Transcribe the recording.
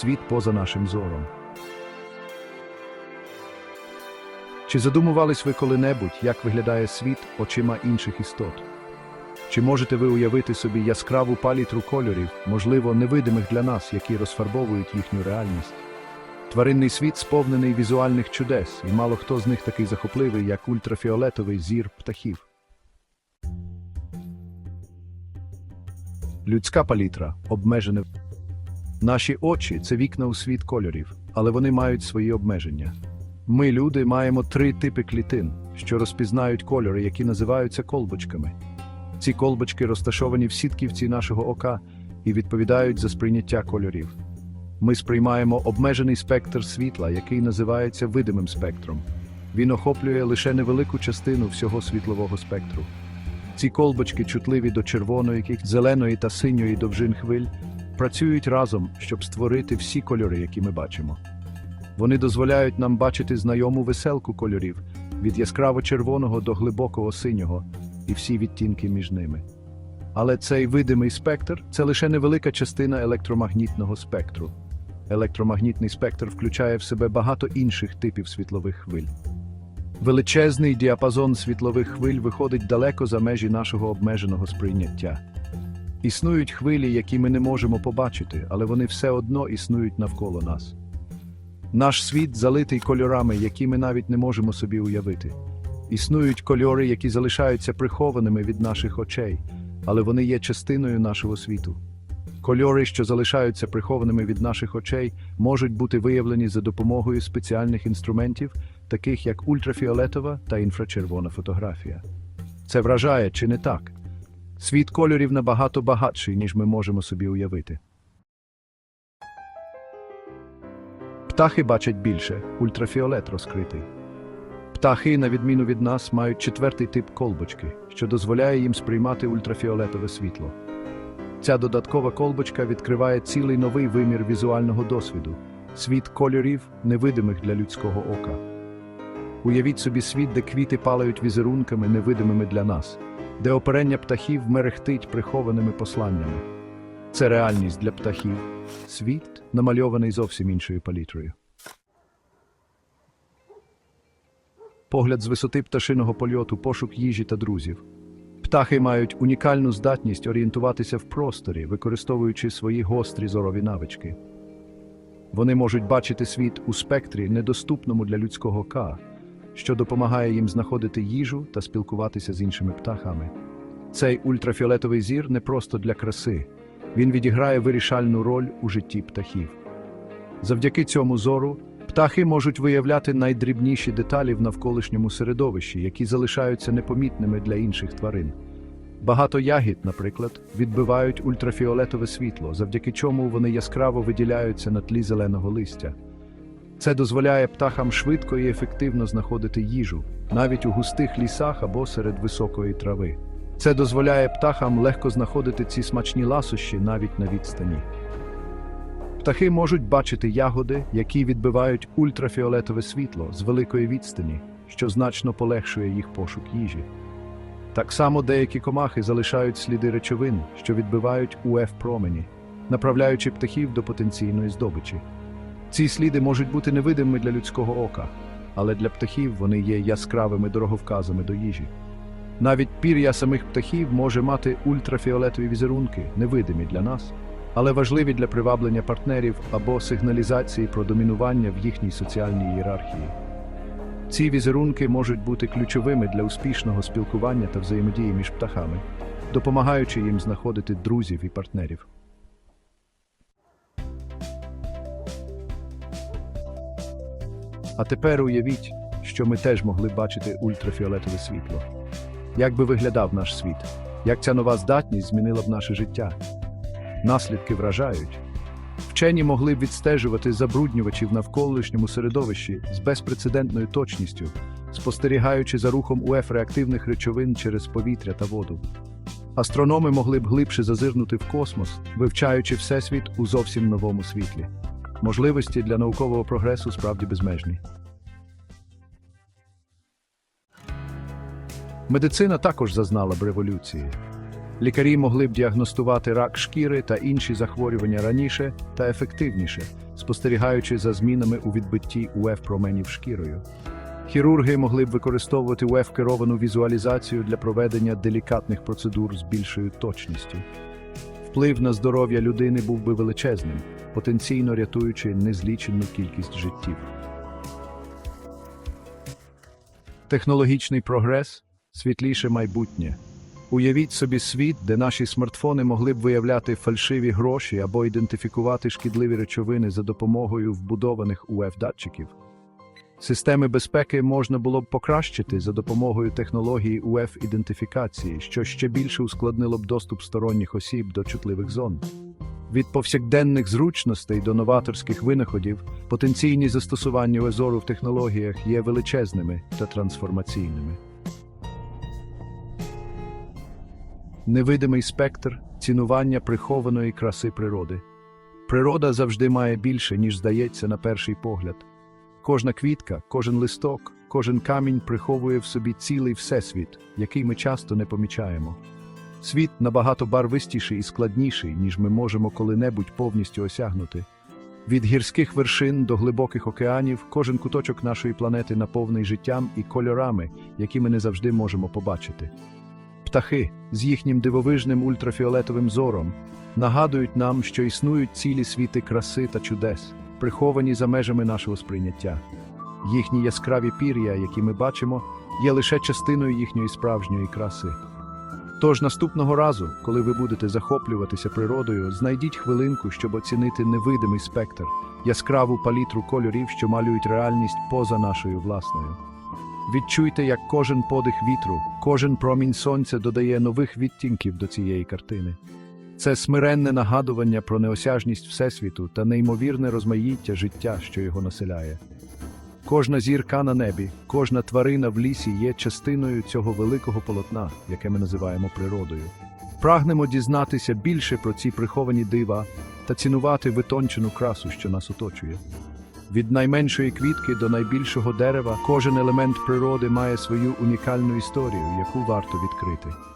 світ поза нашим зором. Чи задумувались ви коли-небудь, як виглядає світ очима інших істот? Чи можете ви уявити собі яскраву палітру кольорів, можливо, невидимих для нас, які розфарбовують їхню реальність? Тваринний світ сповнений візуальних чудес, і мало хто з них такий захопливий, як ультрафіолетовий зір птахів. Людська палітра обмежена. Наші очі це вікна у світ кольорів, але вони мають свої обмеження. Ми, люди, маємо три типи клітин, що розпізнають кольори, які називаються колбочками. Ці колбочки розташовані в сітківці нашого ока і відповідають за сприйняття кольорів. Ми сприймаємо обмежений спектр світла, який називається видимим спектром. Він охоплює лише невелику частину всього світлового спектру. Ці колбочки, чутливі до червоної, зеленої та синьої довжин хвиль, працюють разом, щоб створити всі кольори, які ми бачимо. Вони дозволяють нам бачити знайому веселку кольорів від яскраво червоного до глибокого синього і всі відтінки між ними. Але цей видимий спектр це лише невелика частина електромагнітного спектру. Електромагнітний спектр включає в себе багато інших типів світлових хвиль. Величезний діапазон світлових хвиль виходить далеко за межі нашого обмеженого сприйняття. Існують хвилі, які ми не можемо побачити, але вони все одно існують навколо нас. Наш світ залитий кольорами, які ми навіть не можемо собі уявити. Існують кольори, які залишаються прихованими від наших очей, але вони є частиною нашого світу. Кольори, що залишаються прихованими від наших очей, можуть бути виявлені за допомогою спеціальних інструментів, таких як ультрафіолетова та інфрачервона фотографія. Це вражає чи не так? Світ кольорів набагато багатший, ніж ми можемо собі уявити. Птахи бачать більше, ультрафіолет розкритий. Птахи, на відміну від нас, мають четвертий тип колбочки, що дозволяє їм сприймати ультрафіолетове світло. Ця додаткова колбочка відкриває цілий новий вимір візуального досвіду світ кольорів, невидимих для людського ока. Уявіть собі світ, де квіти палають візерунками, невидимими для нас, де оперення птахів мерехтить прихованими посланнями. Це реальність для птахів, світ, намальований зовсім іншою палітрою. Погляд з висоти пташиного польоту, пошук їжі та друзів. Птахи мають унікальну здатність орієнтуватися в просторі, використовуючи свої гострі зорові навички. Вони можуть бачити світ у спектрі, недоступному для людського ка, що допомагає їм знаходити їжу та спілкуватися з іншими птахами. Цей ультрафіолетовий зір не просто для краси, він відіграє вирішальну роль у житті птахів. Завдяки цьому зору птахи можуть виявляти найдрібніші деталі в навколишньому середовищі, які залишаються непомітними для інших тварин. Багато ягід, наприклад, відбивають ультрафіолетове світло, завдяки чому вони яскраво виділяються на тлі зеленого листя. Це дозволяє птахам швидко і ефективно знаходити їжу, навіть у густих лісах або серед високої трави. Це дозволяє птахам легко знаходити ці смачні ласощі навіть на відстані. Птахи можуть бачити ягоди, які відбивають ультрафіолетове світло з великої відстані, що значно полегшує їх пошук їжі. Так само деякі комахи залишають сліди речовин, що відбивають УФ промені, направляючи птахів до потенційної здобичі. Ці сліди можуть бути невидимими для людського ока, але для птахів вони є яскравими дороговказами до їжі. Навіть пір'я самих птахів може мати ультрафіолетові візерунки, невидимі для нас, але важливі для приваблення партнерів або сигналізації про домінування в їхній соціальній ієрархії. Ці візерунки можуть бути ключовими для успішного спілкування та взаємодії між птахами, допомагаючи їм знаходити друзів і партнерів. А тепер уявіть, що ми теж могли бачити ультрафіолетове світло. Як би виглядав наш світ? Як ця нова здатність змінила б наше життя? Наслідки вражають. Вчені могли б відстежувати забруднювачів навколишньому середовищі з безпрецедентною точністю, спостерігаючи за рухом УФ реактивних речовин через повітря та воду. Астрономи могли б глибше зазирнути в космос, вивчаючи всесвіт у зовсім новому світлі. Можливості для наукового прогресу справді безмежні. Медицина також зазнала б революції. Лікарі могли б діагностувати рак шкіри та інші захворювання раніше та ефективніше, спостерігаючи за змінами у відбитті УФ променів шкірою. Хірурги могли б використовувати УФ керовану візуалізацію для проведення делікатних процедур з більшою точністю. Вплив на здоров'я людини був би величезним, потенційно рятуючи незлічену кількість життів. Технологічний прогрес світліше майбутнє. Уявіть собі світ, де наші смартфони могли б виявляти фальшиві гроші або ідентифікувати шкідливі речовини за допомогою вбудованих УФ-датчиків. Системи безпеки можна було б покращити за допомогою технології УФ-ідентифікації, що ще більше ускладнило б доступ сторонніх осіб до чутливих зон. Від повсякденних зручностей до новаторських винаходів потенційні застосування УЕЗОРу в технологіях є величезними та трансформаційними. Невидимий спектр цінування прихованої краси природи. Природа завжди має більше, ніж здається на перший погляд. Кожна квітка, кожен листок, кожен камінь приховує в собі цілий всесвіт, який ми часто не помічаємо. Світ набагато барвистіший і складніший, ніж ми можемо коли-небудь повністю осягнути. Від гірських вершин до глибоких океанів кожен куточок нашої планети наповнений життям і кольорами, які ми не завжди можемо побачити. Птахи з їхнім дивовижним ультрафіолетовим зором нагадують нам, що існують цілі світи краси та чудес, приховані за межами нашого сприйняття. Їхні яскраві пір'я, які ми бачимо, є лише частиною їхньої справжньої краси. Тож наступного разу, коли ви будете захоплюватися природою, знайдіть хвилинку, щоб оцінити невидимий спектр, яскраву палітру кольорів, що малюють реальність поза нашою власною. Відчуйте, як кожен подих вітру, кожен промінь сонця додає нових відтінків до цієї картини. Це смиренне нагадування про неосяжність Всесвіту та неймовірне розмаїття життя, що його населяє. Кожна зірка на небі, кожна тварина в лісі є частиною цього великого полотна, яке ми називаємо природою. Прагнемо дізнатися більше про ці приховані дива та цінувати витончену красу, що нас оточує. Від найменшої квітки до найбільшого дерева кожен елемент природи має свою унікальну історію, яку варто відкрити.